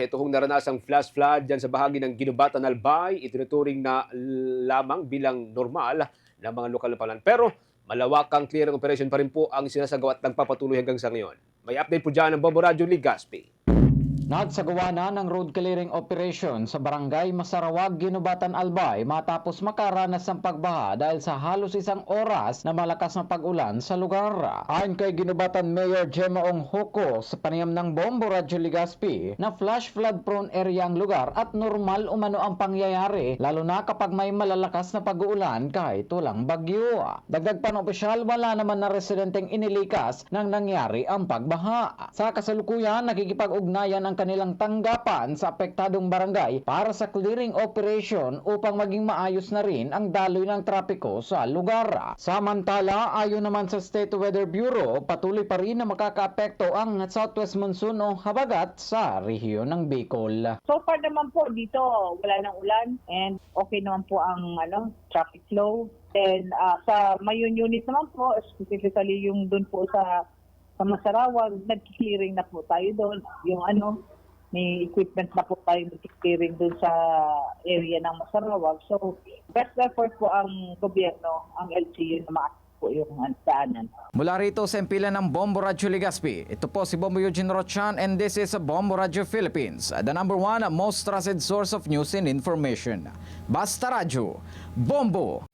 Ito hong naranasang flash flood dyan sa bahagi ng Ginubatan Albay, itinuturing na lamang bilang normal na mga lokal na palan. Pero malawakang clearing operation pa rin po ang sinasagawa at nagpapatuloy hanggang sa ngayon. May update po dyan ng Bobo Radio Ligaspi. Nagsagawa na ng road clearing operation sa barangay Masarawag, Ginubatan, Albay matapos makaranas ng pagbaha dahil sa halos isang oras na malakas na pag-ulan sa lugar. Ayon kay Ginubatan Mayor Gemma Ong Hoko sa panayam ng Bombo Radyo Ligaspi na flash flood prone area ang lugar at normal umano ang pangyayari lalo na kapag may malalakas na pag-uulan kahit walang bagyo. Dagdag pa ng opisyal wala naman na residenteng inilikas nang nangyari ang pagbaha. Sa kasalukuyan nakikipag-ugnayan ang kanilang tanggapan sa apektadong barangay para sa clearing operation upang maging maayos na rin ang daloy ng trapiko sa lugar. Samantala, ayon naman sa State Weather Bureau, patuloy pa rin na makakaapekto ang southwest monsoon o habagat sa rehiyon ng Bicol. So far naman po dito wala nang ulan and okay naman po ang ano traffic flow. And ah, sa Mayon unit naman po, specifically yung doon po sa sa Masarawag, nag-clearing na po tayo doon. Yung ano, may equipment na po tayo nag-clearing doon sa area ng Masarawag. So, best effort po ang gobyerno, ang LGU na maayos po yung daanan. Mula rito sa impilan ng Bombo Radyo Ligaspi, ito po si Bombo Eugene Rochan and this is Bombo Radyo Philippines, the number one most trusted source of news and information. Basta Radyo, Bombo!